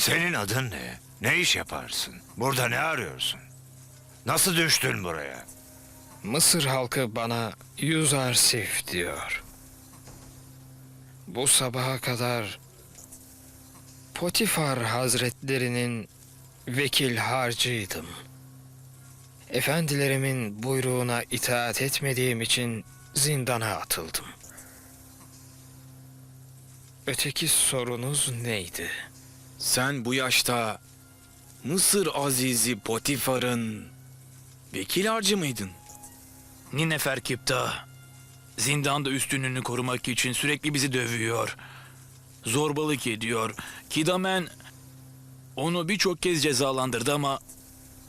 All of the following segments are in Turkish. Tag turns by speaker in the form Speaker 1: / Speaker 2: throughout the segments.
Speaker 1: Senin adın ne? Ne iş yaparsın? Burada ne arıyorsun? Nasıl düştün buraya?
Speaker 2: Mısır halkı bana Yuzarsif diyor. Bu sabaha kadar Potifar Hazretlerinin vekil harcıydım. Efendilerimin buyruğuna itaat etmediğim için zindana atıldım. Öteki sorunuz neydi?
Speaker 3: Sen bu yaşta Mısır Azizi Potifar'ın vekil harcı mıydın?
Speaker 4: Ninefer Kipta, zindanda üstünlüğünü korumak için sürekli bizi dövüyor. Zorbalık ediyor. Kidamen onu birçok kez cezalandırdı ama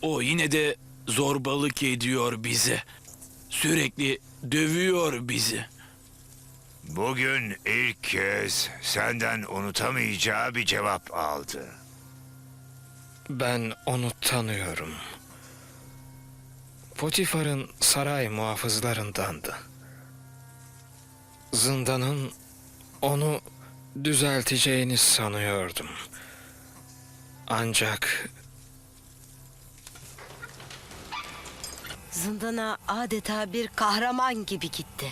Speaker 4: o yine de zorbalık ediyor bize. Sürekli dövüyor bizi.
Speaker 1: Bugün ilk kez senden unutamayacağı bir cevap aldı.
Speaker 2: Ben onu tanıyorum. Potifar'ın saray muhafızlarındandı. Zindanın onu düzelteceğini sanıyordum. Ancak
Speaker 5: Zindana adeta bir kahraman gibi gitti.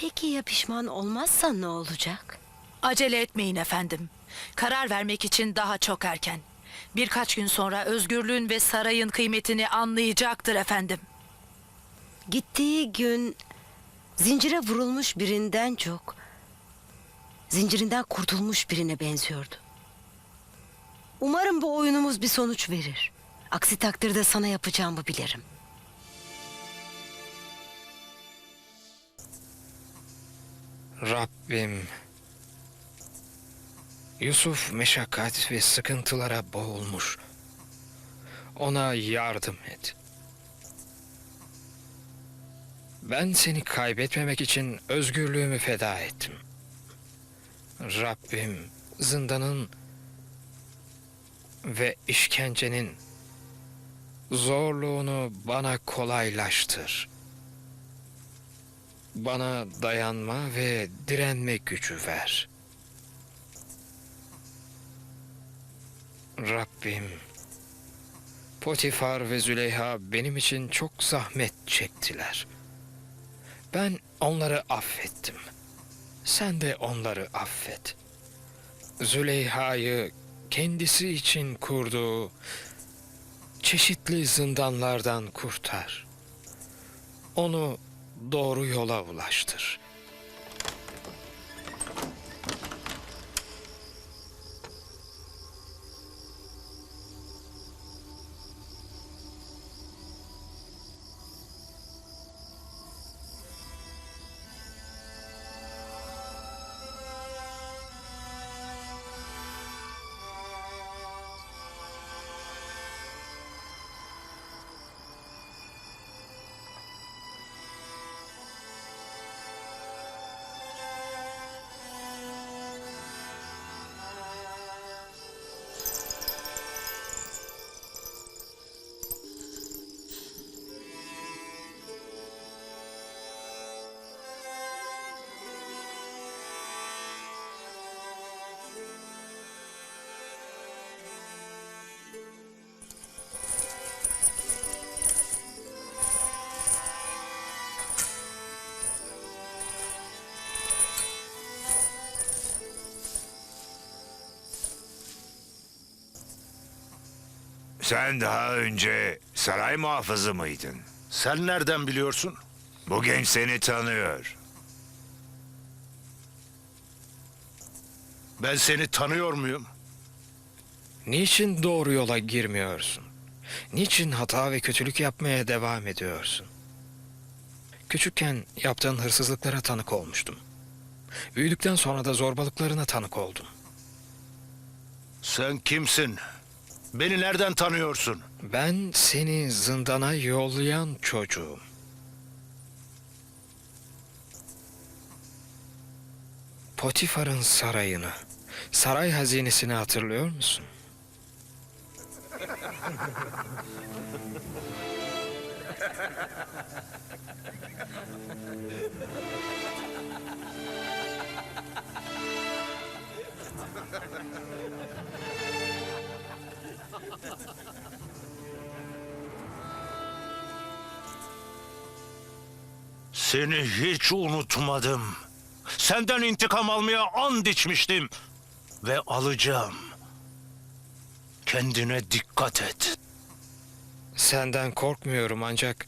Speaker 5: Peki ya pişman olmazsa ne olacak?
Speaker 6: Acele etmeyin efendim. Karar vermek için daha çok erken. Birkaç gün sonra özgürlüğün ve sarayın kıymetini anlayacaktır efendim.
Speaker 5: Gittiği gün zincire vurulmuş birinden çok zincirinden kurtulmuş birine benziyordu. Umarım bu oyunumuz bir sonuç verir. Aksi takdirde sana yapacağımı bilirim.
Speaker 2: Rabbim Yusuf meşakkat ve sıkıntılara boğulmuş. Ona yardım et. Ben seni kaybetmemek için özgürlüğümü feda ettim. Rabbim zindanın ve işkencenin zorluğunu bana kolaylaştır. Bana dayanma ve direnme gücü ver. Rabbim, Potifar ve Züleyha benim için çok zahmet çektiler. Ben onları affettim. Sen de onları affet. Züleyha'yı kendisi için kurduğu çeşitli zindanlardan kurtar. Onu doğru yola ulaştır.
Speaker 1: Sen daha önce saray muhafızı mıydın?
Speaker 7: Sen nereden biliyorsun?
Speaker 1: Bu genç seni tanıyor.
Speaker 7: Ben seni tanıyor muyum?
Speaker 2: Niçin doğru yola girmiyorsun? Niçin hata ve kötülük yapmaya devam ediyorsun? Küçükken yaptığın hırsızlıklara tanık olmuştum. Büyüdükten sonra da zorbalıklarına tanık oldum.
Speaker 7: Sen kimsin? Beni nereden tanıyorsun?
Speaker 2: Ben seni zindana yollayan çocuğum. Potifar'ın sarayını, saray hazinesini hatırlıyor musun?
Speaker 7: Seni hiç unutmadım. Senden intikam almaya and içmiştim. Ve alacağım. Kendine dikkat et.
Speaker 2: Senden korkmuyorum ancak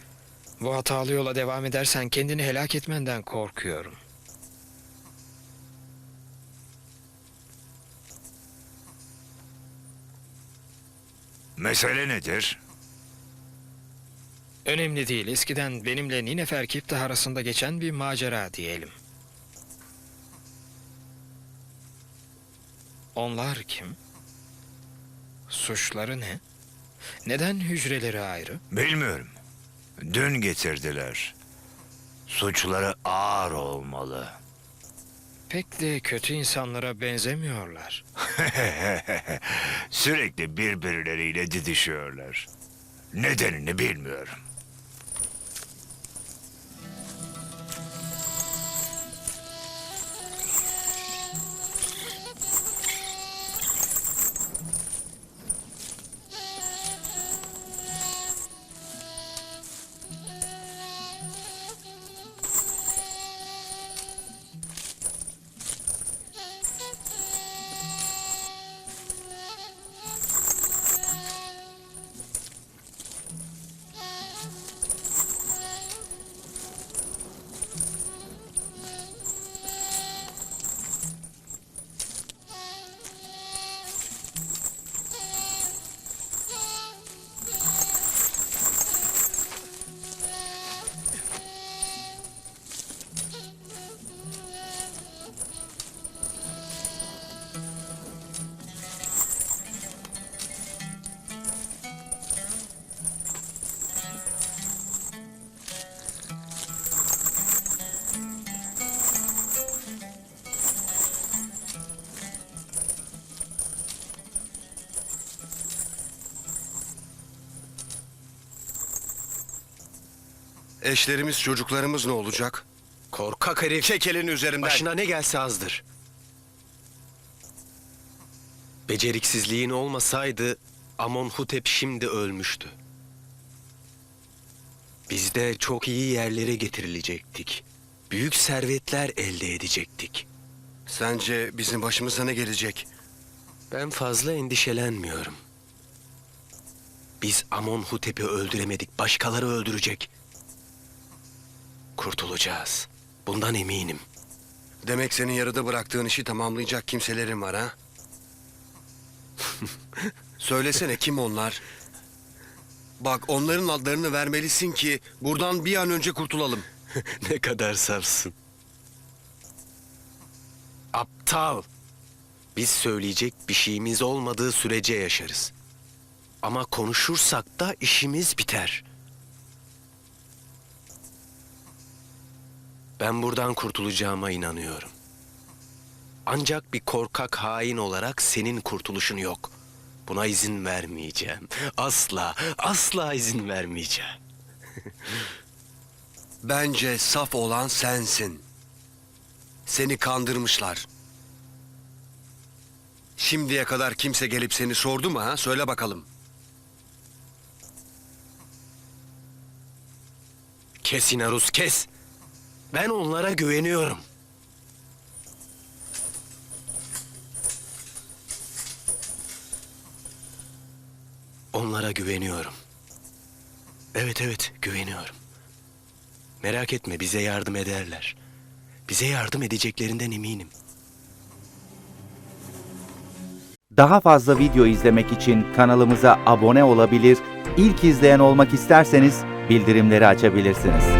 Speaker 2: bu hatalı yola devam edersen kendini helak etmenden korkuyorum.
Speaker 1: Mesele nedir?
Speaker 2: Önemli değil. Eskiden benimle Ninefer Kiptah arasında geçen bir macera diyelim. Onlar kim? Suçları ne? Neden hücreleri ayrı?
Speaker 1: Bilmiyorum. Dün getirdiler. Suçları ağır olmalı.
Speaker 2: Pek de kötü insanlara benzemiyorlar.
Speaker 1: Sürekli birbirleriyle didişiyorlar. Nedenini bilmiyorum.
Speaker 8: Eşlerimiz, çocuklarımız ne olacak?
Speaker 9: Korkak herif.
Speaker 8: Çek elini üzerinden.
Speaker 9: Başına ne gelse azdır. Beceriksizliğin olmasaydı Amonhotep şimdi ölmüştü. Biz de çok iyi yerlere getirilecektik. Büyük servetler elde edecektik.
Speaker 8: Sence bizim başımıza ne gelecek?
Speaker 9: Ben fazla endişelenmiyorum. Biz Amonhotep'i öldüremedik, başkaları öldürecek. Kurtulacağız. Bundan eminim.
Speaker 8: Demek senin yarıda bıraktığın işi tamamlayacak kimselerin var ha? Söylesene kim onlar? Bak onların adlarını vermelisin ki buradan bir an önce kurtulalım.
Speaker 9: ne kadar safsın. Aptal. Biz söyleyecek bir şeyimiz olmadığı sürece yaşarız. Ama konuşursak da işimiz biter. Ben buradan kurtulacağıma inanıyorum. Ancak bir korkak hain olarak senin kurtuluşun yok. Buna izin vermeyeceğim. Asla, asla izin vermeyeceğim.
Speaker 8: Bence saf olan sensin. Seni kandırmışlar. Şimdiye kadar kimse gelip seni sordu mu ha? Söyle bakalım.
Speaker 9: Kes Inarus kes. Ben onlara güveniyorum. Onlara güveniyorum. Evet evet güveniyorum. Merak etme bize yardım ederler. Bize yardım edeceklerinden eminim.
Speaker 10: Daha fazla video izlemek için kanalımıza abone olabilir, ilk izleyen olmak isterseniz bildirimleri açabilirsiniz.